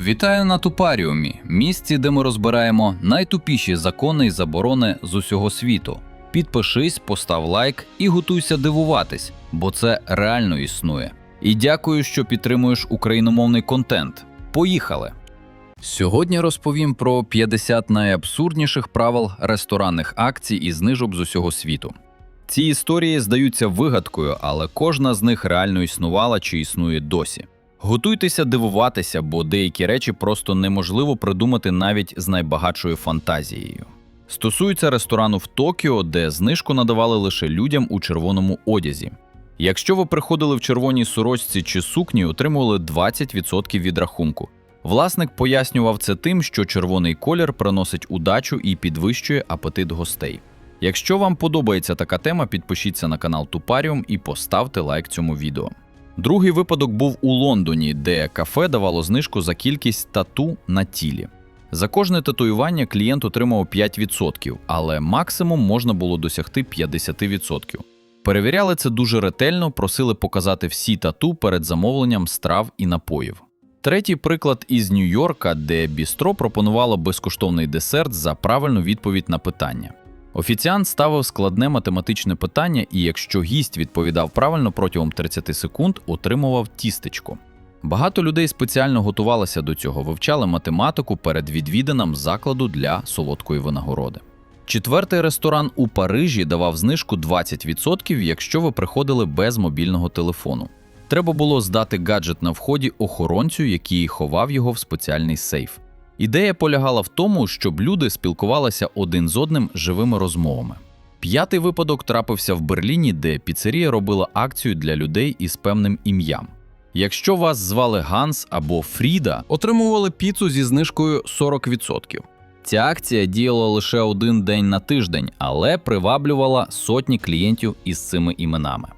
Вітаю на Тупаріумі, місці, де ми розбираємо найтупіші закони і заборони з усього світу. Підпишись, постав лайк і готуйся дивуватись, бо це реально існує. І дякую, що підтримуєш україномовний контент. Поїхали! Сьогодні розповім про 50 найабсурдніших правил ресторанних акцій і знижок з усього світу. Ці історії здаються вигадкою, але кожна з них реально існувала чи існує досі. Готуйтеся дивуватися, бо деякі речі просто неможливо придумати навіть з найбагатшою фантазією. Стосується ресторану в Токіо, де знижку надавали лише людям у червоному одязі. Якщо ви приходили в червоній сорочці чи сукні, отримували 20% від рахунку. Власник пояснював це тим, що червоний колір приносить удачу і підвищує апетит гостей. Якщо вам подобається така тема, підпишіться на канал Тупаріум і поставте лайк цьому відео. Другий випадок був у Лондоні, де кафе давало знижку за кількість тату на тілі. За кожне татуювання клієнт отримав 5%, але максимум можна було досягти 50%. Перевіряли це дуже ретельно, просили показати всі тату перед замовленням страв і напоїв. Третій приклад із Нью-Йорка, де бістро пропонувало безкоштовний десерт за правильну відповідь на питання. Офіціант ставив складне математичне питання, і якщо гість відповідав правильно протягом 30 секунд, отримував тістечко. Багато людей спеціально готувалися до цього, вивчали математику перед відвіданням закладу для солодкої винагороди. Четвертий ресторан у Парижі давав знижку 20%, якщо ви приходили без мобільного телефону. Треба було здати гаджет на вході охоронцю, який ховав його в спеціальний сейф. Ідея полягала в тому, щоб люди спілкувалися один з одним живими розмовами. П'ятий випадок трапився в Берліні, де піцерія робила акцію для людей із певним ім'ям. Якщо вас звали Ганс або Фріда, отримували піцу зі знижкою 40%. Ця акція діяла лише один день на тиждень, але приваблювала сотні клієнтів із цими іменами.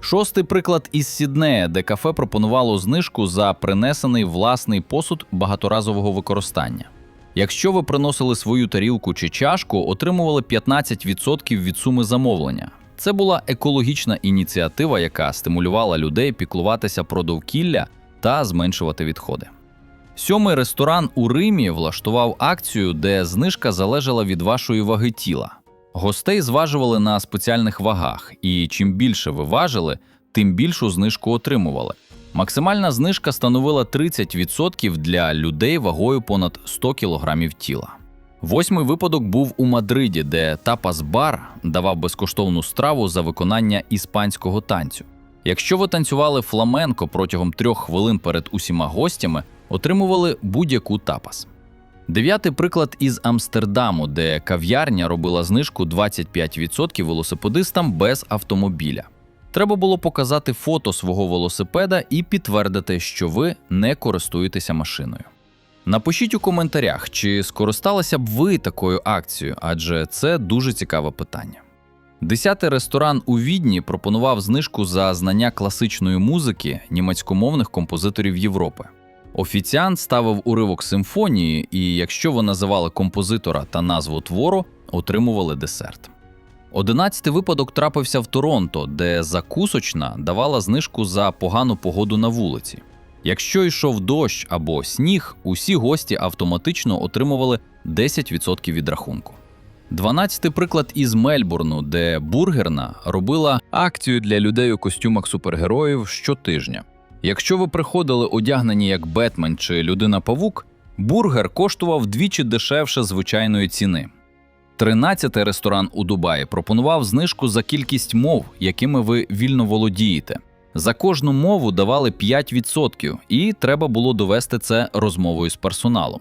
Шостий приклад із Сіднея, де кафе пропонувало знижку за принесений власний посуд багаторазового використання. Якщо ви приносили свою тарілку чи чашку, отримували 15% від суми замовлення. Це була екологічна ініціатива, яка стимулювала людей піклуватися про довкілля та зменшувати відходи. Сьомий ресторан у Римі влаштував акцію, де знижка залежала від вашої ваги тіла. Гостей зважували на спеціальних вагах, і чим більше ви важили, тим більшу знижку отримували. Максимальна знижка становила 30% для людей вагою понад 100 кг тіла. Восьмий випадок був у Мадриді, де тапас-бар давав безкоштовну страву за виконання іспанського танцю. Якщо ви танцювали фламенко протягом трьох хвилин перед усіма гостями, отримували будь-яку тапас. Дев'ятий приклад із Амстердаму, де кав'ярня робила знижку 25% велосипедистам без автомобіля. Треба було показати фото свого велосипеда і підтвердити, що ви не користуєтеся машиною. Напишіть у коментарях, чи скористалися б ви такою акцією, адже це дуже цікаве питання. Десятий ресторан у Відні пропонував знижку за знання класичної музики німецькомовних композиторів Європи. Офіціант ставив уривок симфонії, і якщо ви називали композитора та назву твору, отримували десерт. Одинадцятий випадок трапився в Торонто, де закусочна давала знижку за погану погоду на вулиці. Якщо йшов дощ або сніг, усі гості автоматично отримували 10% від рахунку. Дванадцятий приклад із Мельбурну, де бургерна робила акцію для людей у костюмах супергероїв щотижня. Якщо ви приходили одягнені як Бетмен чи людина Павук, бургер коштував вдвічі дешевше звичайної ціни. Тринадцятий ресторан у Дубаї пропонував знижку за кількість мов, якими ви вільно володієте. За кожну мову давали 5%, і треба було довести це розмовою з персоналом.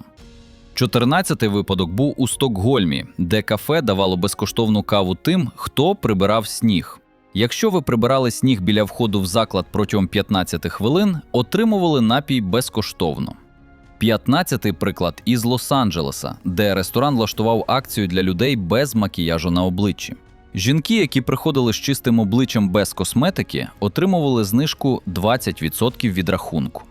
Чотирнадцятий випадок був у Стокгольмі, де кафе давало безкоштовну каву тим, хто прибирав сніг. Якщо ви прибирали сніг біля входу в заклад протягом 15 хвилин, отримували напій безкоштовно. П'ятнадцятий приклад із Лос-Анджелеса, де ресторан влаштував акцію для людей без макіяжу на обличчі. Жінки, які приходили з чистим обличчям без косметики, отримували знижку 20% від рахунку.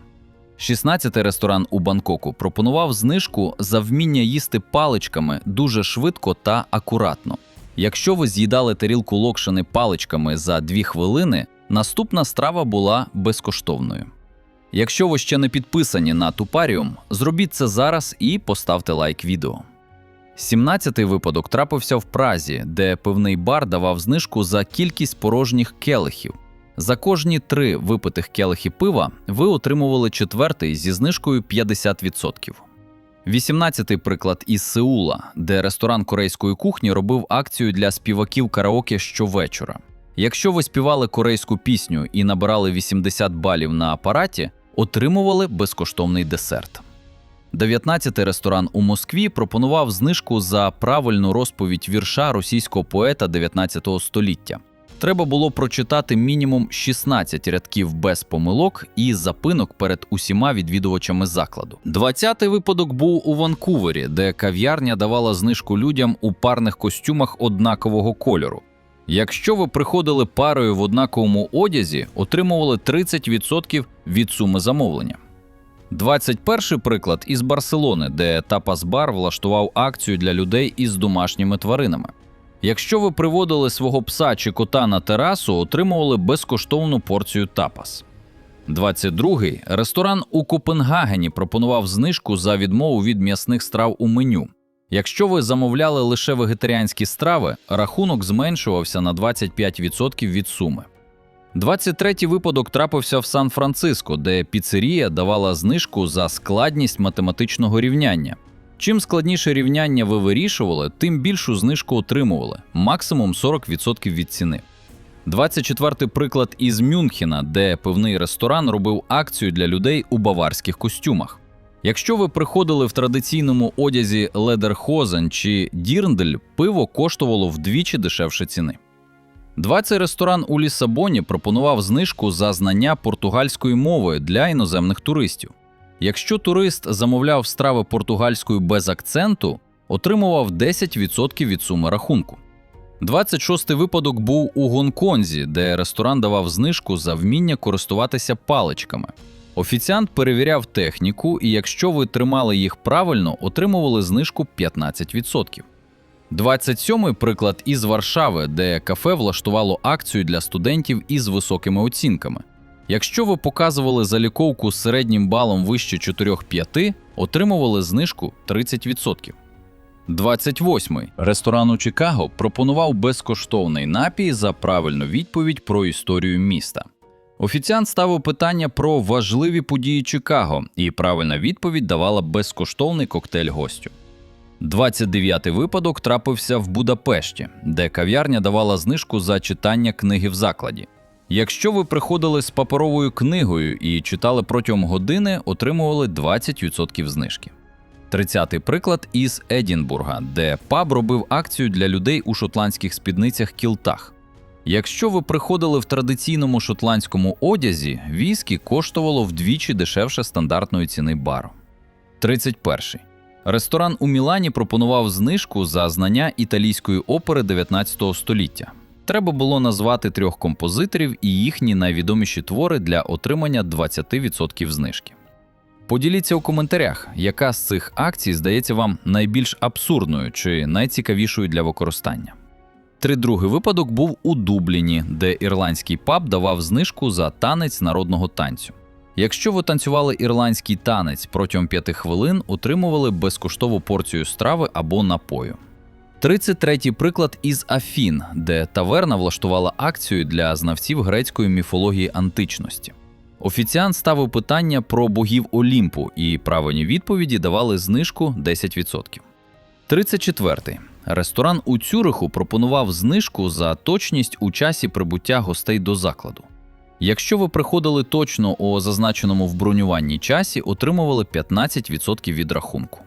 16-й ресторан у Бангкоку пропонував знижку за вміння їсти паличками дуже швидко та акуратно. Якщо ви з'їдали тарілку локшини паличками за 2 хвилини, наступна страва була безкоштовною. Якщо ви ще не підписані на Тупаріум, зробіть це зараз і поставте лайк відео. 17-й випадок трапився в Празі, де пивний бар давав знижку за кількість порожніх келихів. За кожні три випитих келихи пива ви отримували четвертий зі знижкою 50%. 18-й приклад із Сеула, де ресторан корейської кухні робив акцію для співаків караоке щовечора. Якщо ви співали корейську пісню і набирали 80 балів на апараті, отримували безкоштовний десерт. 19-й ресторан у Москві пропонував знижку за правильну розповідь вірша російського поета 19 століття. Треба було прочитати мінімум 16 рядків без помилок і запинок перед усіма відвідувачами закладу. 20-й випадок був у Ванкувері, де кав'ярня давала знижку людям у парних костюмах однакового кольору. Якщо ви приходили парою в однаковому одязі, отримували 30% від суми замовлення. 21 приклад із Барселони, де Тапас Бар влаштував акцію для людей із домашніми тваринами. Якщо ви приводили свого пса чи кота на терасу, отримували безкоштовну порцію тапас. 22-й ресторан у Копенгагені пропонував знижку за відмову від м'ясних страв у меню. Якщо ви замовляли лише вегетаріанські страви, рахунок зменшувався на 25% від суми. 23-й випадок трапився в Сан-Франциско, де піцерія давала знижку за складність математичного рівняння. Чим складніше рівняння ви вирішували, тим більшу знижку отримували максимум 40% від ціни. 24-й приклад із Мюнхена, де пивний ресторан робив акцію для людей у баварських костюмах. Якщо ви приходили в традиційному одязі Ледерхозен чи Дірндель, пиво коштувало вдвічі дешевше ціни. 20 ресторан у Лісабоні пропонував знижку за знання португальської мови для іноземних туристів. Якщо турист замовляв страви португальською без акценту, отримував 10% від суми рахунку. 26-й випадок був у Гонконзі, де ресторан давав знижку за вміння користуватися паличками. Офіціант перевіряв техніку, і якщо ви тримали їх правильно, отримували знижку 15%. 27-й приклад із Варшави, де кафе влаштувало акцію для студентів із високими оцінками. Якщо ви показували заліковку з середнім балом вище 4-5, отримували знижку 30%. 28-й ресторан у Чикаго пропонував безкоштовний напій за правильну відповідь про історію міста. Офіціант ставив питання про важливі події Чикаго, і правильна відповідь давала безкоштовний коктейль гостю. 29-й випадок трапився в Будапешті, де кав'ярня давала знижку за читання книги в закладі. Якщо ви приходили з паперовою книгою і читали протягом години, отримували 20% знижки. 30-й приклад із Едінбурга, де паб робив акцію для людей у шотландських спідницях кілтах. Якщо ви приходили в традиційному шотландському одязі, віскі коштувало вдвічі дешевше стандартної ціни бару. 31. Ресторан у Мілані пропонував знижку за знання італійської опери 19 століття. Треба було назвати трьох композиторів і їхні найвідоміші твори для отримання 20% знижки. Поділіться у коментарях, яка з цих акцій здається вам найбільш абсурдною чи найцікавішою для використання. Тридругий випадок був у Дубліні, де ірландський паб давав знижку за танець народного танцю. Якщо ви танцювали ірландський танець протягом 5 хвилин, отримували безкоштову порцію страви або напою. 33-й приклад із Афін, де таверна влаштувала акцію для знавців грецької міфології античності. Офіціант ставив питання про богів Олімпу, і правильні відповіді давали знижку 10%. 34. Ресторан у Цюриху пропонував знижку за точність у часі прибуття гостей до закладу. Якщо ви приходили точно у зазначеному в бронюванні часі, отримували 15% від рахунку.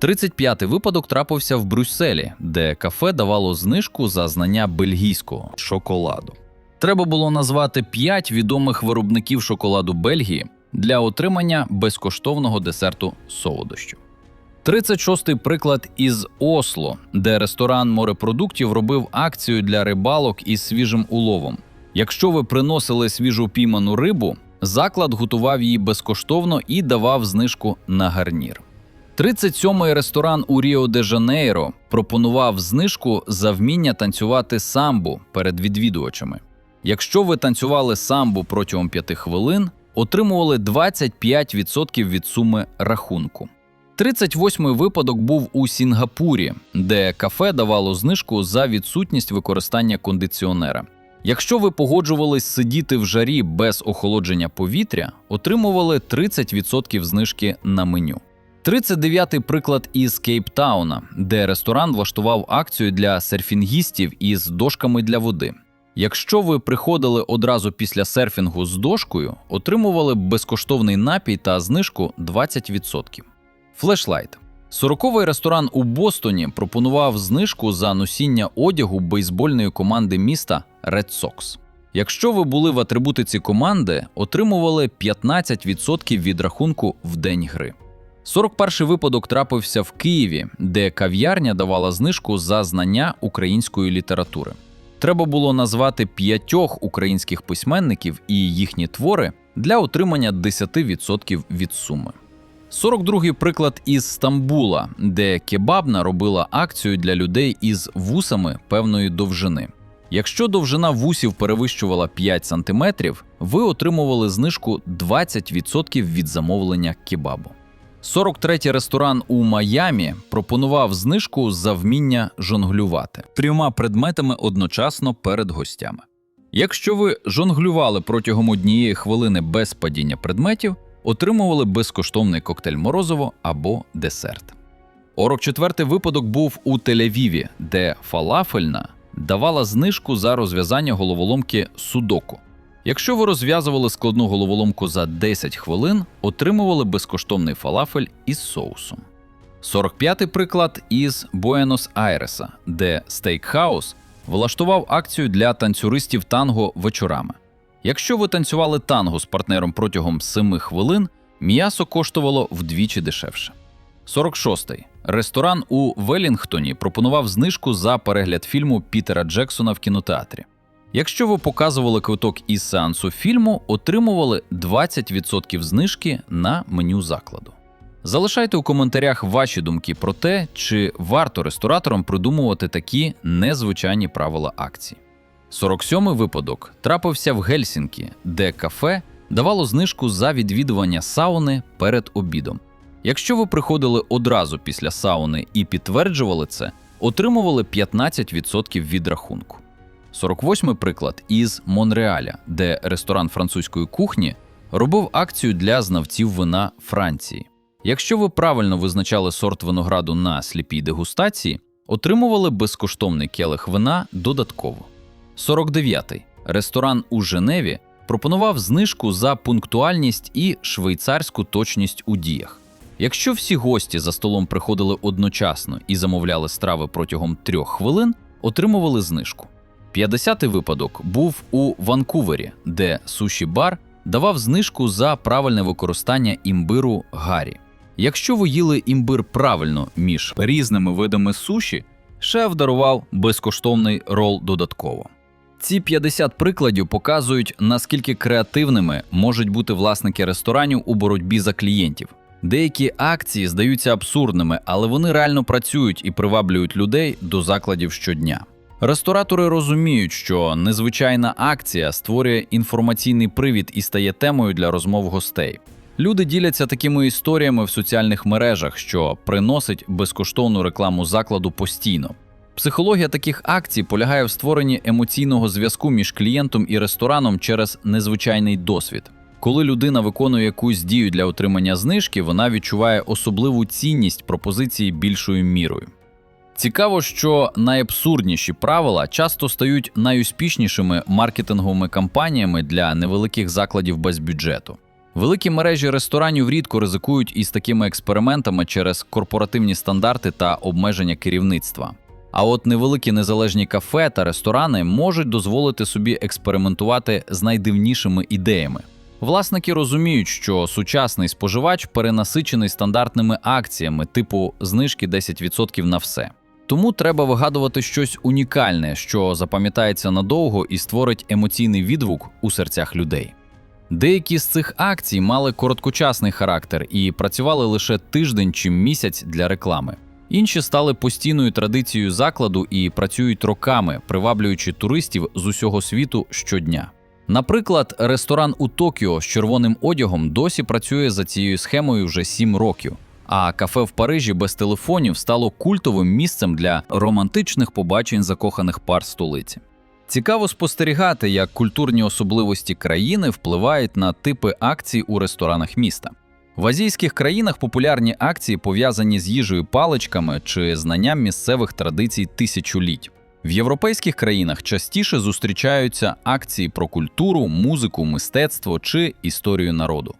35-й випадок трапився в Брюсселі, де кафе давало знижку за знання бельгійського шоколаду. Треба було назвати 5 відомих виробників шоколаду Бельгії для отримання безкоштовного десерту солодощу. 36-й приклад із Осло, де ресторан морепродуктів робив акцію для рибалок із свіжим уловом. Якщо ви приносили свіжу пійману рибу, заклад готував її безкоштовно і давав знижку на гарнір. 37-й ресторан у Ріо де Жанейро пропонував знижку за вміння танцювати самбу перед відвідувачами. Якщо ви танцювали самбу протягом 5 хвилин, отримували 25% від суми рахунку. 38-й випадок був у Сінгапурі, де кафе давало знижку за відсутність використання кондиціонера. Якщо ви погоджувались сидіти в жарі без охолодження повітря, отримували 30% знижки на меню. 39-й приклад із Кейптауна, де ресторан влаштував акцію для серфінгістів із дошками для води. Якщо ви приходили одразу після серфінгу з дошкою, отримували безкоштовний напій та знижку 20%. Флешлайт. Сороковий ресторан у Бостоні пропонував знижку за носіння одягу бейсбольної команди міста Red Sox. Якщо ви були в атрибутиці команди, отримували 15% від рахунку в день гри. 41-й випадок трапився в Києві, де кав'ярня давала знижку за знання української літератури. Треба було назвати п'ятьох українських письменників і їхні твори для отримання 10% від суми. 42-й приклад із Стамбула, де кебабна робила акцію для людей із вусами певної довжини. Якщо довжина вусів перевищувала 5 см, ви отримували знижку 20% від замовлення кебабу. 43-й ресторан у Майамі пропонував знижку за вміння жонглювати трьома предметами одночасно перед гостями. Якщо ви жонглювали протягом однієї хвилини без падіння предметів, отримували безкоштовний коктейль морозиво або десерт. 44-й випадок був у Тель-Авіві, де фалафельна давала знижку за розв'язання головоломки судоку. Якщо ви розв'язували складну головоломку за 10 хвилин, отримували безкоштовний фалафель із соусом. 45-й приклад із Буенос-Айреса, де стейкхаус влаштував акцію для танцюристів танго вечорами. Якщо ви танцювали танго з партнером протягом 7 хвилин, м'ясо коштувало вдвічі дешевше. 46-й. Ресторан у Велінгтоні пропонував знижку за перегляд фільму Пітера Джексона в кінотеатрі. Якщо ви показували квиток із сеансу фільму, отримували 20% знижки на меню закладу. Залишайте у коментарях ваші думки про те, чи варто рестораторам придумувати такі незвичайні правила акцій. 47-й випадок трапився в Гельсінкі, де кафе давало знижку за відвідування сауни перед обідом. Якщо ви приходили одразу після сауни і підтверджували це, отримували 15% від рахунку. 48-й приклад із Монреаля, де ресторан французької кухні робив акцію для знавців вина Франції. Якщо ви правильно визначали сорт винограду на сліпій дегустації, отримували безкоштовний келих вина додатково. 49-й ресторан у Женеві пропонував знижку за пунктуальність і швейцарську точність у діях. Якщо всі гості за столом приходили одночасно і замовляли страви протягом трьох хвилин, отримували знижку. 50-й випадок був у Ванкувері, де суші бар давав знижку за правильне використання імбиру гарі. Якщо ви їли імбир правильно між різними видами суші, шеф дарував безкоштовний рол додатково. Ці 50 прикладів показують, наскільки креативними можуть бути власники ресторанів у боротьбі за клієнтів. Деякі акції здаються абсурдними, але вони реально працюють і приваблюють людей до закладів щодня. Ресторатори розуміють, що незвичайна акція створює інформаційний привід і стає темою для розмов гостей. Люди діляться такими історіями в соціальних мережах, що приносить безкоштовну рекламу закладу постійно. Психологія таких акцій полягає в створенні емоційного зв'язку між клієнтом і рестораном через незвичайний досвід. Коли людина виконує якусь дію для отримання знижки, вона відчуває особливу цінність пропозиції більшою мірою. Цікаво, що найабсурдніші правила часто стають найуспішнішими маркетинговими кампаніями для невеликих закладів без бюджету. Великі мережі ресторанів рідко ризикують із такими експериментами через корпоративні стандарти та обмеження керівництва. А от невеликі незалежні кафе та ресторани можуть дозволити собі експериментувати з найдивнішими ідеями. Власники розуміють, що сучасний споживач перенасичений стандартними акціями, типу знижки 10% на все. Тому треба вигадувати щось унікальне, що запам'ятається надовго і створить емоційний відгук у серцях людей. Деякі з цих акцій мали короткочасний характер і працювали лише тиждень чи місяць для реклами. Інші стали постійною традицією закладу і працюють роками, приваблюючи туристів з усього світу щодня. Наприклад, ресторан у Токіо з червоним одягом досі працює за цією схемою вже 7 років. А кафе в Парижі без телефонів стало культовим місцем для романтичних побачень закоханих пар столиці. Цікаво спостерігати, як культурні особливості країни впливають на типи акцій у ресторанах міста. В азійських країнах популярні акції пов'язані з їжею паличками чи знанням місцевих традицій тисячоліть. В європейських країнах частіше зустрічаються акції про культуру, музику, мистецтво чи історію народу.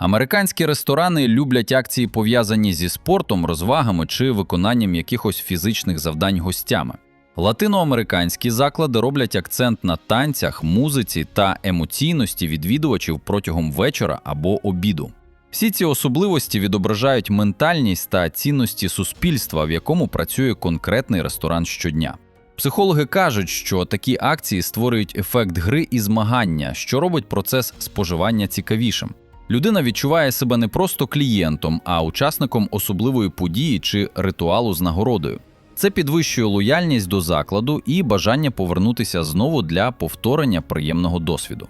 Американські ресторани люблять акції, пов'язані зі спортом, розвагами чи виконанням якихось фізичних завдань гостями. Латиноамериканські заклади роблять акцент на танцях, музиці та емоційності відвідувачів протягом вечора або обіду. Всі ці особливості відображають ментальність та цінності суспільства, в якому працює конкретний ресторан щодня. Психологи кажуть, що такі акції створюють ефект гри і змагання, що робить процес споживання цікавішим. Людина відчуває себе не просто клієнтом, а учасником особливої події чи ритуалу з нагородою. Це підвищує лояльність до закладу і бажання повернутися знову для повторення приємного досвіду.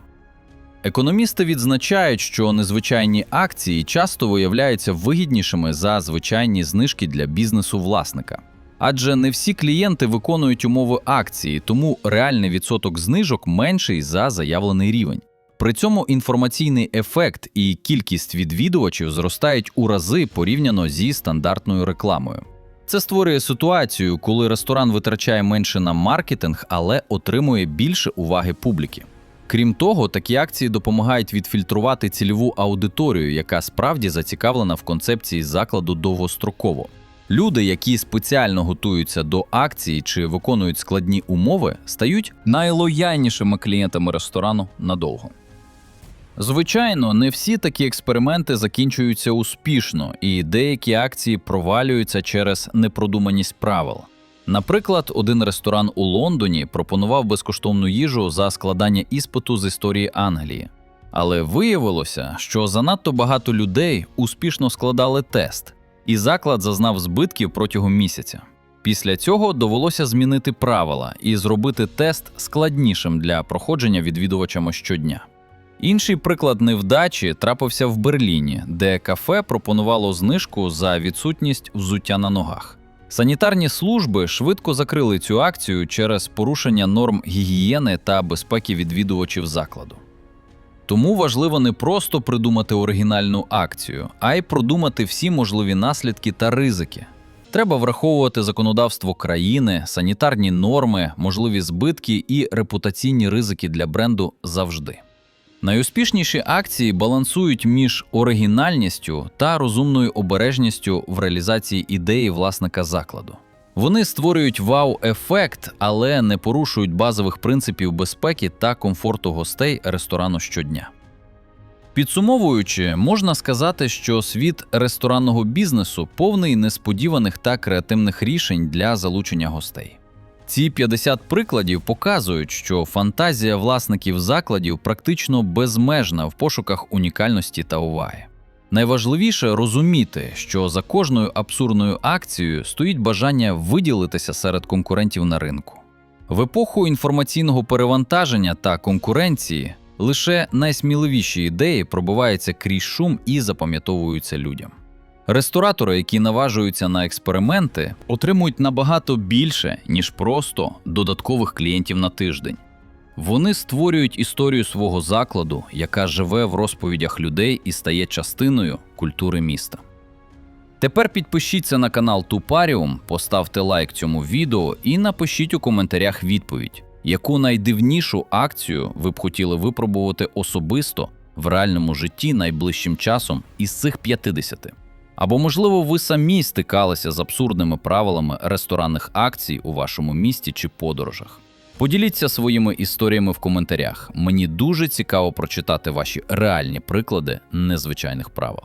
Економісти відзначають, що незвичайні акції часто виявляються вигіднішими за звичайні знижки для бізнесу власника. Адже не всі клієнти виконують умови акції, тому реальний відсоток знижок менший за заявлений рівень. При цьому інформаційний ефект і кількість відвідувачів зростають у рази порівняно зі стандартною рекламою. Це створює ситуацію, коли ресторан витрачає менше на маркетинг, але отримує більше уваги публіки. Крім того, такі акції допомагають відфільтрувати цільову аудиторію, яка справді зацікавлена в концепції закладу довгостроково. Люди, які спеціально готуються до акції чи виконують складні умови, стають найлояльнішими клієнтами ресторану надовго. Звичайно, не всі такі експерименти закінчуються успішно, і деякі акції провалюються через непродуманість правил. Наприклад, один ресторан у Лондоні пропонував безкоштовну їжу за складання іспиту з історії Англії. Але виявилося, що занадто багато людей успішно складали тест, і заклад зазнав збитків протягом місяця. Після цього довелося змінити правила і зробити тест складнішим для проходження відвідувачами щодня. Інший приклад невдачі трапився в Берліні, де кафе пропонувало знижку за відсутність взуття на ногах. Санітарні служби швидко закрили цю акцію через порушення норм гігієни та безпеки відвідувачів закладу. Тому важливо не просто придумати оригінальну акцію, а й продумати всі можливі наслідки та ризики. Треба враховувати законодавство країни, санітарні норми, можливі збитки і репутаційні ризики для бренду завжди. Найуспішніші акції балансують між оригінальністю та розумною обережністю в реалізації ідеї власника закладу. Вони створюють вау-ефект, але не порушують базових принципів безпеки та комфорту гостей ресторану щодня. Підсумовуючи, можна сказати, що світ ресторанного бізнесу повний несподіваних та креативних рішень для залучення гостей. Ці 50 прикладів показують, що фантазія власників закладів практично безмежна в пошуках унікальності та уваги. Найважливіше розуміти, що за кожною абсурдною акцією стоїть бажання виділитися серед конкурентів на ринку. В епоху інформаційного перевантаження та конкуренції лише найсміливіші ідеї пробиваються крізь шум і запам'ятовуються людям. Ресторатори, які наважуються на експерименти, отримують набагато більше, ніж просто додаткових клієнтів на тиждень. Вони створюють історію свого закладу, яка живе в розповідях людей і стає частиною культури міста. Тепер підпишіться на канал Тупаріум, поставте лайк цьому відео і напишіть у коментарях відповідь, яку найдивнішу акцію ви б хотіли випробувати особисто в реальному житті найближчим часом із цих 50. Або, можливо, ви самі стикалися з абсурдними правилами ресторанних акцій у вашому місті чи подорожах. Поділіться своїми історіями в коментарях. Мені дуже цікаво прочитати ваші реальні приклади незвичайних правил.